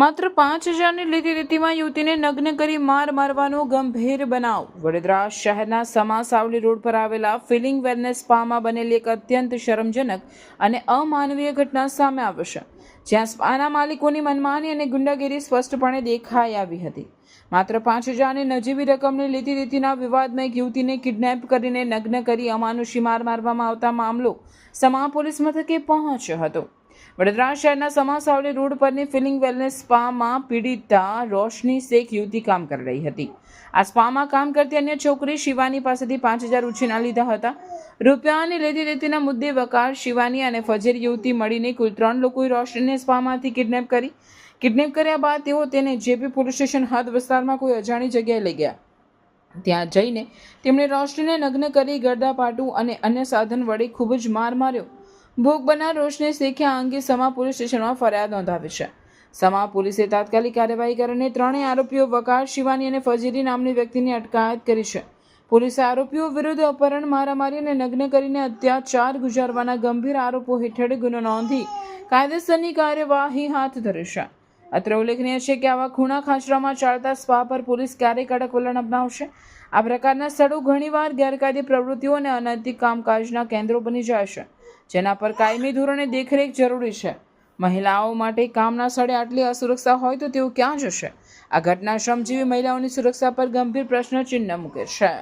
માત્ર પાંચ હજારની લીધી રીતિમાં યુવતીને નગ્ન કરી માર મારવાનો ગંભીર બનાવ. વડોદરા શહેરના સમા સાવલી રોડ પર આવેલા ફિલિંગ વેલનેસ સ્પામાં બનેલી એક અત્યંત શરમજનક અને અમાનવીય ઘટના સામે આવી છે. જ્યાં સ્પાના માલિકોની મનમાની અને ગુંડાગીરી સ્પષ્ટપણે દેખાઈ આવી હતી. માત્ર પાંચ હજારની નજીવી રકમની લીધી રીતિના વિવાદમાં એક યુવતીને કિડનેપ કરીને નગ્ન કરી અમાનુષી માર મારવામાં આવતા મામલો સમા પોલીસ મથકે પહોંચ્યો હતો. વડોદરા શહેરના સમાસાવલી રોડ પરની ફિલિંગ વેલનેસ સ્પામાં પીડિતા રોશની શેખ યુવતી કામ કરી રહી હતી. આ સ્પામાં કામ કરતી અન્ય છોકરી શિવાની પાસેથી પાંચ હજાર ઉછીના લીધા હતા. રૂપિયાની લેતી દેતીના મુદ્દે વકાર શિવાની અને ફજેર યુવતી મળીને કુલ ત્રણ લોકોએ રોશનીને સ્પામાંથી કિડનેપ કરી. કિડનેપ કર્યા બાદ તેઓ તેને જેપી પોલીસ સ્ટેશન હદ વિસ્તારમાં કોઈ અજાણી જગ્યાએ લઈ ગયા. ત્યાં જઈને તેમણે રોશનીને નગ્ન કરી ગરદાપાટું અને અન્ય સાધન વડે ખૂબ જ માર માર્યો. ભોગ બનનાર રોશને શેખે અંગે સમા પોલીસ સ્ટેશનમાં ફરિયાદ નોંધાવી છે. સમા પોલીસે તાત્કાલિક કાર્યવાહી કરીને ત્રણેય આરોપીઓ વકાર શિવાની અને ફજીરી નામની વ્યક્તિની અટકાયત કરી છે. પોલીસે આરોપીઓ વિરુદ્ધ અપહરણ, મારામારી અને નગ્ન કરીને અત્યાચાર ગુજારવાના ગંભીર આરોપો હેઠળ ગુનો નોંધી કાયદેસરની કાર્યવાહી હાથ ધરી છે. અત્રે ઉલ્લેખનીય છે કે આવા ખૂણા ખાંચરામાં ચાલતા સ્પા પર પોલીસ ક્યારેય કડક વલણ અપનાવશે? આ પ્રકારના સ્થળો ઘણીવાર ગેરકાયદે પ્રવૃત્તિઓ અને અનૈતિક કામકાજના કેન્દ્રો બની જાય છે, જેના પર કાયમી ધોરણે દેખરેખ જરૂરી છે. મહિલાઓ માટે કામના સ્થળે આટલી અસુરક્ષા હોય તો તેઓ ક્યાં જશે? આ ઘટના શ્રમજીવી મહિલાઓની સુરક્ષા પર ગંભીર પ્રશ્ન ચિહ્ન મૂકે છે.